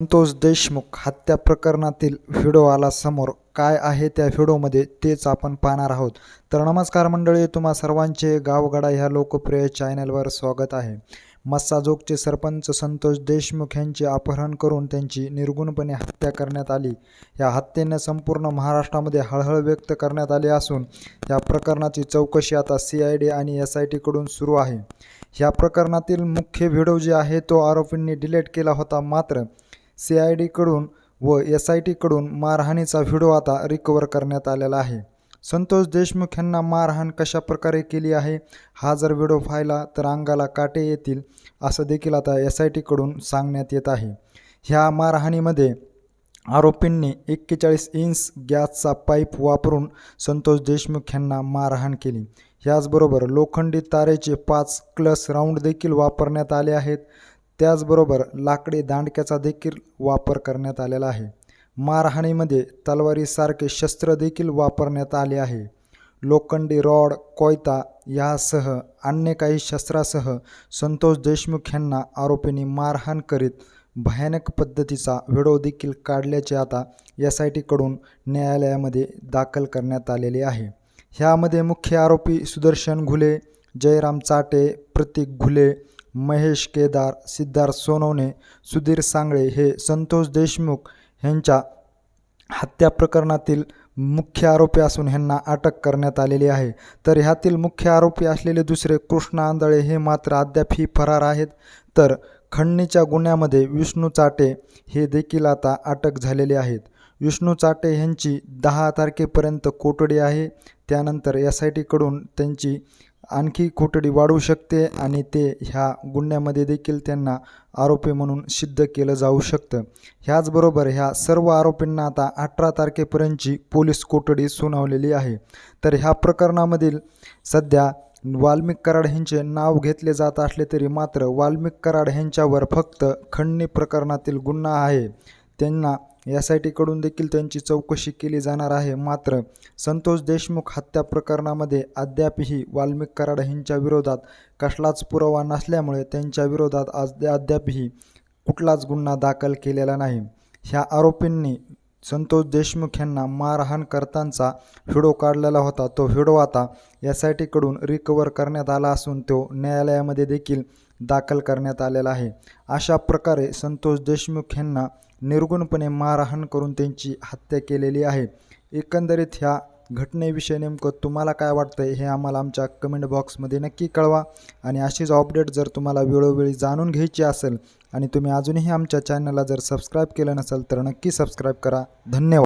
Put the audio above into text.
संतोष देशमुख हत्या प्रकरणातील व्हिडिओ आला समोर. काय आहे त्या व्हिडिओमध्ये तेच आपण पाहणार आहोत. तर नमस्कार मंडळी तुम्हा सर्वांचे गावगडा ह्या लोकप्रिय चॅनलवर स्वागत आहे. मस्साजोगचे सरपंच संतोष देशमुख यांचे अपहरण करून त्यांची निर्गुणपणे हत्या करण्यात आली. या हत्येने संपूर्ण महाराष्ट्रामध्ये हळहळ व्यक्त करण्यात आली असून या प्रकरणाची चौकशी आता सी आय डी आणि एस आय टीकडून सुरू आहे. या प्रकरणातील मुख्य व्हिडिओ जे आहे तो आरोपींनी डिलीट केला होता मात्र सी आय डीकडून व एस आय टीकडून मारहाणीचा व्हिडिओ आता रिकवर करण्यात आलेला आहे. संतोष देशमुख यांना मारहाण कशा प्रकारे केली आहे? हा जर व्हिडिओ पाहिला तर अंगाला काटे येतील असं देखील आता एस आय टीकडून सांगण्यात येत आहे. ह्या मारहाणीमध्ये आरोपींनी एक्केचाळीस इंच गॅसचा पाईप वापरून संतोष देशमुख यांना मारहाण केली. याचबरोबर लोखंडी तारेचे पाच क्लस राऊंड देखील वापरण्यात आले आहेत. त्याचबरोबर लाकडी दांडक्याचा देखील वापर करण्यात आलेला आहे. मारहाणीमध्ये तलवारीसारखे शस्त्र देखील वापरण्यात आले आहे. लोखंडी रॉड कोयता यासह अन्य काही शस्त्रासह संतोष देशमुख यांना आरोपींनी मारहाण करीत भयानक पद्धतीचा व्हिडिओ देखील काढल्याचे आता एस आय टीकडून न्यायालयामध्ये दाखल करण्यात आलेले आहे. ह्यामध्ये मुख्य आरोपी सुदर्शन घुले जयराम चाटे प्रतीक घुले महेश केदार सिद्धार्थ सोनवणे सुधीर सांगळे हे संतोष देशमुख यांच्या हत्या प्रकरणातील मुख्य आरोपी असून ह्यांना अटक करण्यात आलेली आहे. तर ह्यातील मुख्य आरोपी असलेले दुसरे कृष्ण आंधळे हे मात्र अद्यापही फरार आहेत. तर खंडणीच्या गुन्ह्यामध्ये विष्णू चाटे हे देखील आता अटक झालेले आहेत. विष्णू चाटे यांची दहा तारखेपर्यंत कोठडी आहे. त्यानंतर एस आय टीकडून त्यांची आणखी कोठडी वाढू शकते आणि ते ह्या गुन्ह्यामध्ये देखील त्यांना आरोपी म्हणून सिद्ध केलं जाऊ शकतं. ह्याचबरोबर ह्या सर्व आरोपींना आता अठरा तारखेपर्यंतची पोलीस कोठडी सुनावलेली आहे. तर ह्या प्रकरणामधील सध्या वाल्मिक कराड यांचे नाव घेतले जात असले तरी मात्र वाल्मिक कराड यांच्यावर फक्त खंडणी प्रकरणातील गुन्हा आहे. त्यांना एस आय टीकडून देखील त्यांची चौकशी केली जाणार आहे. मात्र संतोष देशमुख हत्या प्रकरणामध्ये अद्यापही वाल्मिक कराड यांच्या विरोधात कसलाच पुरावा नसल्यामुळे त्यांच्या विरोधात आज अद्यापही कुठलाच गुन्हा दाखल केलेला नाही. ह्या आरोपींनी संतोष देशमुख यांना मारहाण करताना व्हिडिओ काढलेला होता. तो व्हिडिओ आता एस आय टीकडून रिकवर करण्यात आला असून तो न्यायालयामध्ये देखील दाखल करण्यात आलेला आहे. अशा प्रकारे संतोष देशमुख यांना निर्गुणपणे मारहाण करून त्यांची हत्या केलेली आहे. एकंदरीत ह्या घटनेविषयी नेमकं तुम्हाला काय वाटतं हे आम्हाला आमच्या कमेंट बॉक्समध्ये नक्की कळवा. आणि अशीच अपडेट जर तुम्हाला वेळोवेळी जाणून घ्यायची असेल आणि तुम्ही अजूनही आमच्या चॅनलला जर सबस्क्राईब केलं नसेल तर नक्की सबस्क्राईब करा. धन्यवाद.